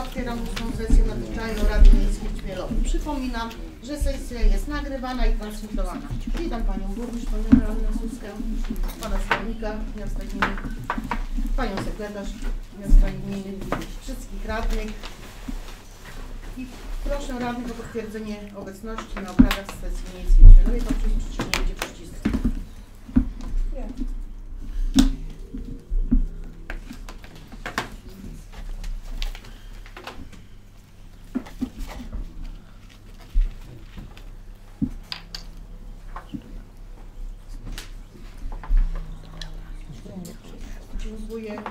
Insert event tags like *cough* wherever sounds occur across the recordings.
Otwieram sesję nadzwyczajną Rady Miejskiej w Chmielowie. Przypominam, że sesja jest nagrywana i transmitowana. Witam Panią Burmistrz, Panią Radną Suskę, Pana Skarbnika Miasta Gminy, Panią Sekretarz Miasta Gminy, wszystkich radnych. I proszę radnych o potwierdzenie obecności na obradach sesji miejskiej w Chmielowie poprzez przyciśnięcie przycisku. Dziękuję.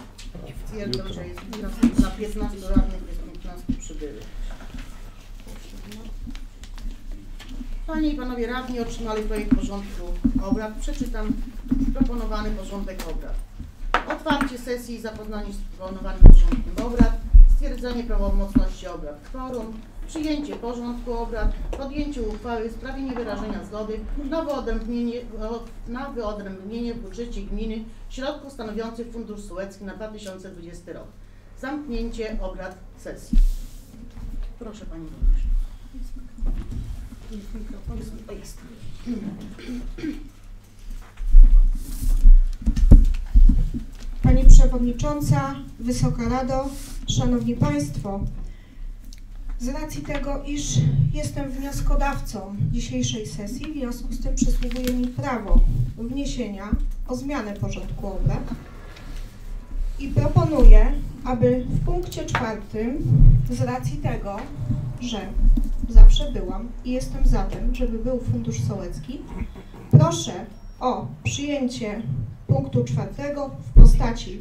Stwierdzam, że jest 15, na 15 radnych jest 15 przybyłych. Panie i Panowie Radni otrzymali projekt porządku obrad. Przeczytam proponowany porządek obrad. Otwarcie sesji i zapoznanie z proponowanym porządkiem obrad. Stwierdzenie prawomocności obrad. Kworum. Przyjęcie porządku obrad. Podjęcie uchwały w sprawie niewyrażenia zgody na wyodrębnienie, na wyodrębnienie w budżecie gminy środków stanowiących Fundusz Sołecki na 2020 rok. Zamknięcie obrad sesji. Proszę Pani Burmistrz. Mikrofon. Jest. Pani Przewodnicząca, Wysoka Rado, Szanowni Państwo, z racji tego, iż jestem wnioskodawcą dzisiejszej sesji, w związku z tym przysługuje mi prawo wniesienia o zmianę porządku obrad i proponuję, aby w punkcie czwartym, z racji tego, że zawsze byłam i jestem za tym, żeby był Fundusz Sołecki, proszę o przyjęcie punktu czwartego w postaci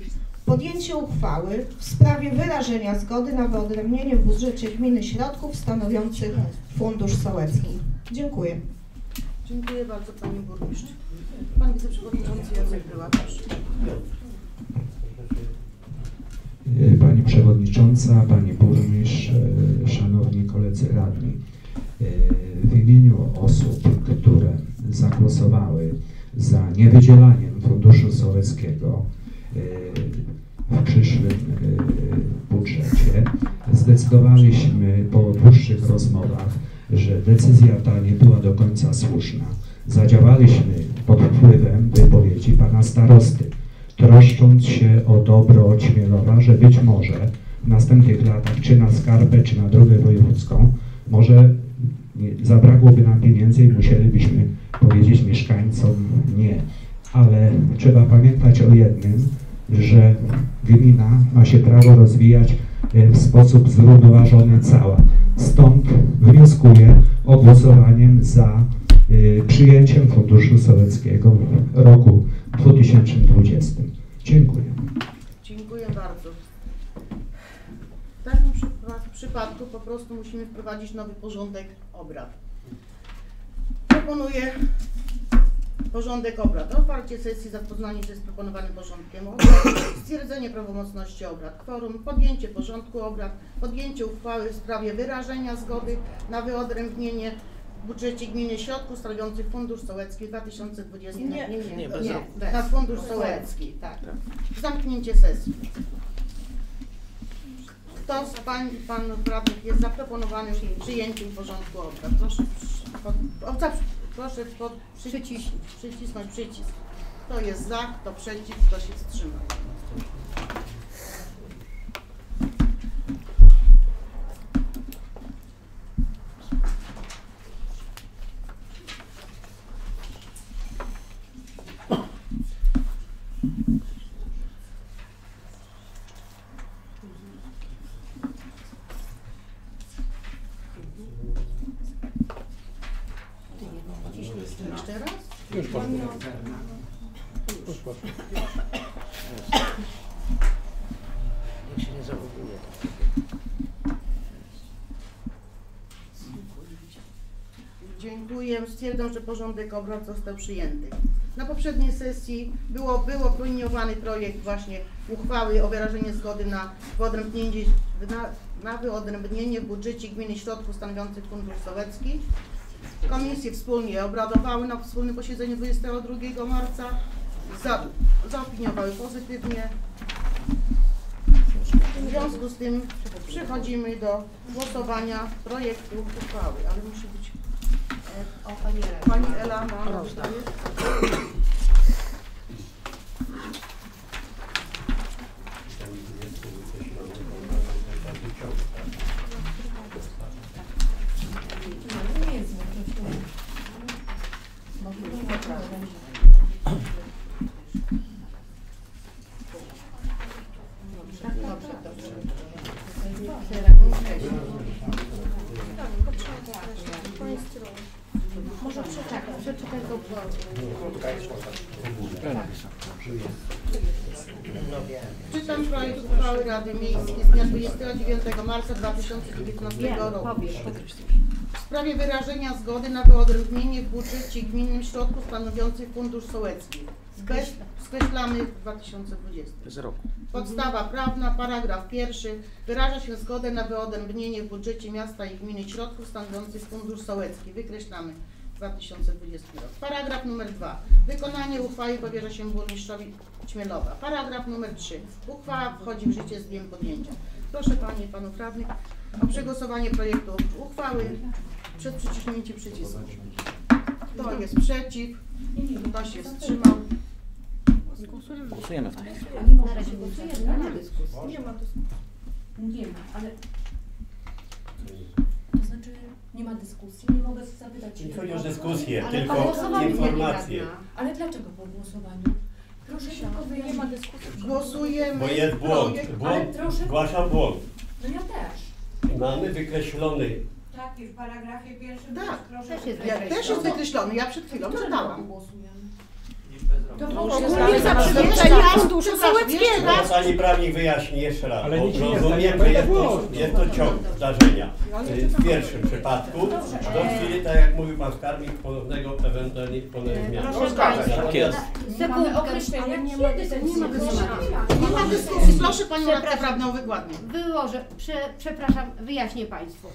podjęcie uchwały w sprawie wyrażenia zgody na wyodrębnienie w budżecie gminy środków stanowiących Fundusz Sołecki. Dziękuję. Dziękuję bardzo Pani Burmistrz. Pan Wiceprzewodniczący Jacek Była, proszę. Pani Przewodnicząca, Pani Burmistrz, e, Szanowni Koledzy Radni. E, W imieniu osób, które zagłosowały za niewydzielaniem Funduszu Sołeckiego e, przyszłym e, budżecie, zdecydowaliśmy po dłuższych rozmowach, że decyzja ta nie była do końca słuszna. Zadziałaliśmy pod wpływem wypowiedzi Pana Starosty troszcząc się o dobro Ćmielowa, że być może w następnych latach, czy na skarbę, czy na drogę wojewódzką, może zabrakłoby nam pieniędzy i musielibyśmy powiedzieć mieszkańcom nie. Ale trzeba pamiętać o jednym, że gmina ma się prawo rozwijać e, w sposób zrównoważony cała. Stąd wnioskuję o głosowaniem za y, przyjęciem Funduszu Sołeckiego w roku 2020. Dziękuję. Dziękuję bardzo. W takim przypa- przypadku po prostu musimy wprowadzić nowy porządek obrad. Proponuję porządek obrad. Otwarcie sesji, zapoznanie się z proponowanym porządkiem obrad, stwierdzenie prawomocności obrad, kworum, podjęcie porządku obrad, podjęcie uchwały w sprawie wyrażenia zgody na wyodrębnienie w budżecie gminy środków stanowiących Fundusz Sołecki w 2020 Nie, nie, nie, nie, bez nie, roku. na Fundusz Sołecki, tak. Zamknięcie sesji. Kto z pań i panów radnych jest zaproponowanym przyjęciem porządku obrad? Proszę, o, za, proszę pod, przycisnąć, przycisnąć przycisk. Kto jest za, kto przeciw, kto się wstrzymał. Jeszcze raz? Jak się nie zachowuje. Dziękuję. Stwierdzam, że porządek obrad został przyjęty. Na poprzedniej sesji było, był opiniowany projekt właśnie uchwały o wyrażenie zgody na wyodrębnienie, na, na wyodrębnienie w budżecie gminy środków stanowiących Fundusz Sołecki. Komisje wspólnie obradowały na wspólnym posiedzeniu 22 marca. Za, zaopiniowały pozytywnie. W związku z tym przechodzimy do głosowania projektu uchwały, ale musi być O, Pani Ela. Pani Ela ma Może przeczekać, przeczytaj go. Czytam projekt uchwały Rady Miejskiej z dnia 29 marca 2019 roku. W sprawie wyrażenia zgody na wyodrębnienie w budżecie gminnym środków stanowiących Fundusz Sołecki. Skreś- Skreślamy 2020. Z roku. Podstawa prawna, paragraf pierwszy. Wyraża się zgodę na wyodrębnienie w budżecie miasta i gminy środków stanowiących Fundusz Sołecki. Wykreślamy 2020 rok. Paragraf numer dwa. Wykonanie uchwały powierza się burmistrzowi Ćmielowa. Paragraf numer trzy. Uchwała wchodzi w życie z dniem podjęcia. Proszę Panie i Panów Radnych o przegłosowanie projektu uchwały przed przyciśnięciem przycisku. Kto jest przeciw? Kto się wstrzymał? Głosujemy w tej chwili. Na razie głosujemy, nie ma dyskusji. Nie ma Nie ma, ale... To znaczy, nie ma dyskusji, nie mogę zapytać Nie chodzi o dyskusję, Ale tylko informację. Ale dlaczego po głosowaniu? Proszę tylko wyjaśnić. Nie ma dyskusji. Głosujemy. Bo jest błąd. błąd. proszę- Zgłaszam błąd. No ja też. Mamy wykreślony. Tak, i w paragrafie pierwszym Tak. proszę. Też jest Ja też jest wykreślony, ja przed chwilą czytałam. To To było już jest ogólnie za zaprzeczenie Sołeckiego. raz. Pani prawnik wyjaśni jeszcze raz, Ale bo nic się nie rozumiem, stanie, że jest to, jest to ciąg zdarzenia. Y, W pierwszym przypadku, do chwili, tak jak mówił Pan Skarbnik, ponownego ewentualnie ponownej zmiany. Proszę Państwa, Tak. Sekundkę, określenia, nie ma dyskusji. nie ma dyskusji. Nie ma dyskusji, proszę Panią radcę prawną wykładnię. Wyłożę, prze, przepraszam, wyjaśnię Państwu.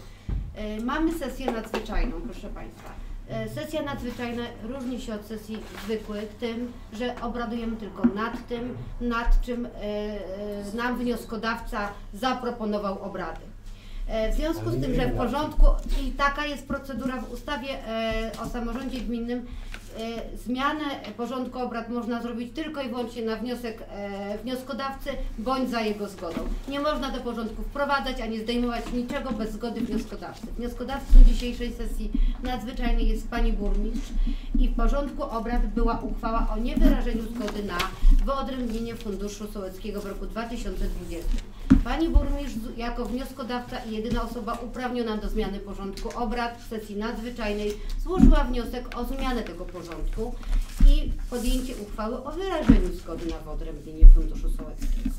E, Mamy sesję nadzwyczajną, proszę Państwa. E, Sesja nadzwyczajna różni się od sesji zwykłych tym, że obradujemy tylko nad tym, nad czym e, nam wnioskodawca zaproponował obrady. W związku z tym, że w porządku i taka jest procedura w ustawie o samorządzie gminnym, zmianę porządku obrad można zrobić tylko i wyłącznie na wniosek e, wnioskodawcy bądź za jego zgodą. Nie można do porządku wprowadzać ani zdejmować niczego bez zgody wnioskodawcy. Wnioskodawcą dzisiejszej sesji nadzwyczajnej jest pani burmistrz i w porządku obrad była uchwała o niewyrażeniu zgody na wyodrębnienie Funduszu Sołeckiego w roku 2020. Pani burmistrz jako wnioskodawca i jedyna osoba uprawniona do zmiany porządku obrad w sesji nadzwyczajnej złożyła wniosek o zmianę tego porządku i podjęcie uchwały o wyrażeniu zgody na wyodrębnienie Funduszu Sołeckiego.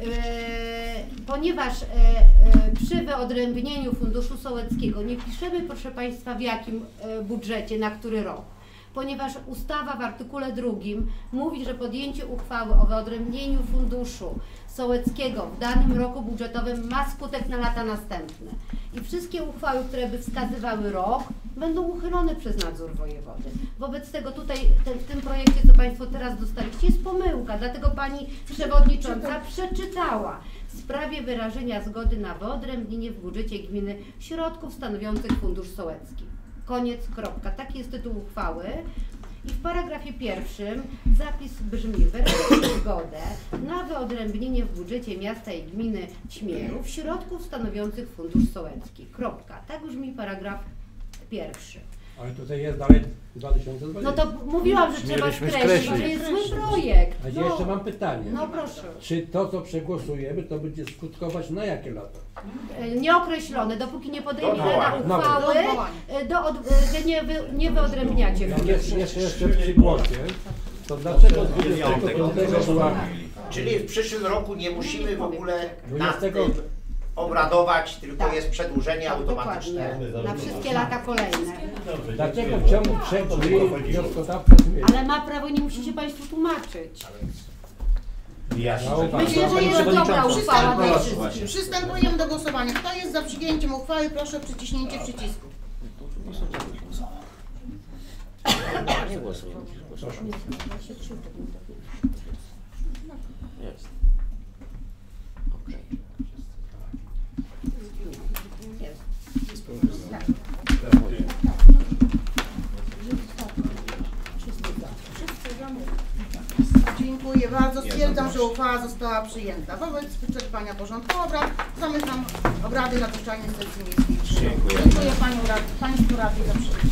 Eee, ponieważ e, e, przy wyodrębnieniu Funduszu Sołeckiego nie piszemy, proszę Państwa, w jakim e, budżecie, na który rok. Ponieważ ustawa w artykule drugim mówi, że podjęcie uchwały o wyodrębnieniu Funduszu Sołeckiego w danym roku budżetowym ma skutek na lata następne. I wszystkie uchwały, które by wskazywały rok, będą uchylone przez nadzór wojewody. Wobec tego tutaj ten, w tym projekcie, co Państwo teraz dostaliście, jest pomyłka, dlatego Pani Przewodnicząca przeczytała w sprawie wyrażenia zgody na wyodrębnienie w budżecie gminy środków stanowiących Fundusz Sołecki. Koniec, kropka. Taki jest tytuł uchwały. I w paragrafie pierwszym zapis brzmi wyrażać *clears throat* zgodę na wyodrębnienie w budżecie miasta i gminy Ćmierów środków stanowiących Fundusz Sołecki. Kropka. Tak brzmi paragraf pierwszy. Ale tutaj jest dalej 2020. No to mówiłam, że trzeba Mieliśmy skreślić, skreślić. że jest zły projekt. A ja No, jeszcze mam pytanie. no proszę. Czy to, co przegłosujemy, to będzie skutkować na jakie lata? E, Nieokreślone, dopóki nie podejmie. Rada uchwały, Do e, do od, e, że nie, wy, nie wyodrębniacie. Jeszcze, jeszcze przy głosie, to dlaczego 25 była Czyli w przyszłym roku nie musimy w ogóle nad 20 tym obradować, tylko Tak. jest przedłużenie Tak, automatyczne. Na wszystkie lata kolejne. Dlaczego w ciągu trzech dni wnioskodawca? Ale ma prawo, nie musicie Państwo tłumaczyć. Wyjaśnić. Myślę, że jest dobra uchwała dla Przystępujemy, wszystkich. przystępujemy do głosowania. Kto jest za przyjęciem uchwały, proszę o przyciśnięcie przycisku. Nie głosujemy. Głosujemy. Jest. Okej. Dziękuję bardzo. Stwierdzam, że uchwała została przyjęta. Wobec wyczerpania porządku obrad zamykam obrady nadzwyczajnej sesji miejskiej. Dziękuję. Dziękuję Panią rad, Państwu radni za przyjęcie.